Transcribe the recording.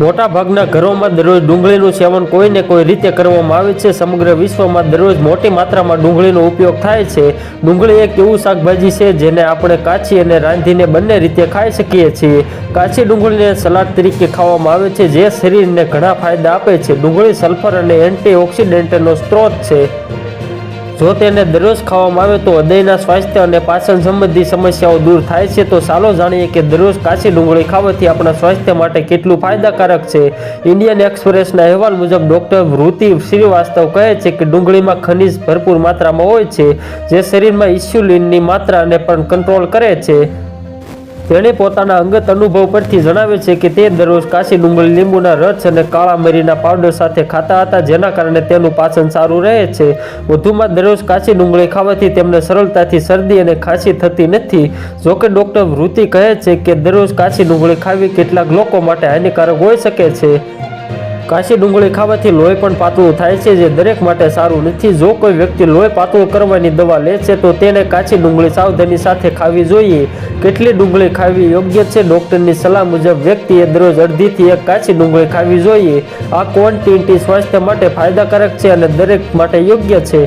મોટાભાગના ઘરોમાં દરરોજ ડુંગળીનું સેવન કોઈને કોઈ રીતે કરવામાં આવે છે. સમગ્ર વિશ્વમાં દરરોજ મોટી માત્રામાં ડુંગળીનો ઉપયોગ થાય છે. ડુંગળી એક એવું શાકભાજી છે જેને આપણે કાચી અને રાંધીને બંને રીતે ખાઈ શકીએ છીએ. કાચી ડુંગળીને સલાડ તરીકે ખાવામાં આવે છે, જે શરીરને ઘણા ફાયદા આપે છે. ડુંગળી સલ્ફર અને એન્ટીઓક્સિડન્ટનો સ્ત્રોત છે. જો તેને દરરોજ ખાવામાં આવે તો હૃદયના સ્વાસ્થ્ય અને પાચન સંબંધી સમસ્યાઓ દૂર થાય છે, તો ચાલો જાણીએ કે દરરોજ કાચી ડુંગળી ખાવાથી આપણા સ્વાસ્થ્ય માટે કેટલું ફાયદાકારક છે. ઇન્ડિયન એક્સપ્રેસના અહેવાલ મુજબ, ડૉક્ટર વૃત્તિ શ્રીવાસ્તવ કહે છે કે ડુંગળીમાં ખનિજ ભરપૂર માત્રામાં હોય છે, જે શરીરમાં ઇસ્યુલિનની માત્રાને પણ કંટ્રોલ કરે છે. તેણે પોતાના અંગત અનુભવ પરથી જણાવે છે કે તે દરરોજ કાશી ડુંગળી લીંબુના રસ અને કાળા મરીના પાવડર સાથે ખાતા હતા, જેના કારણે તેનું પાચન સારું રહે છે. વધુમાં, દરરોજ કાચી ડુંગળી ખાવાથી તેમને સરળતાથી શરદી અને ખાંસી થતી નથી. જોકે, ડોક્ટર વૃત્તિ કહે છે કે દરરોજ કાચી ડુંગળી ખાવી કેટલાક લોકો માટે હાનિકારક હોઈ શકે છે. કાચી ડુંગળી ખાવાથી લોહી પણ પાતળું થાય છે, જે દરેક માટે સારું નથી. જો કોઈ વ્યક્તિ લોહી પાતળું કરવાની દવા લે છે, તો તેને કાચી ડુંગળી સાવધાની સાથે ખાવી જોઈએ. કેટલી ડુંગળી ખાવી યોગ્ય છે? ડોક્ટરની સલાહ મુજબ વ્યક્તિએ દરરોજ અડધીથી એક કાચી ડુંગળી ખાવી જોઈએ. આ ક્વોન્ટિટી સ્વાસ્થ્ય માટે ફાયદાકારક છે અને દરેક માટે યોગ્ય છે.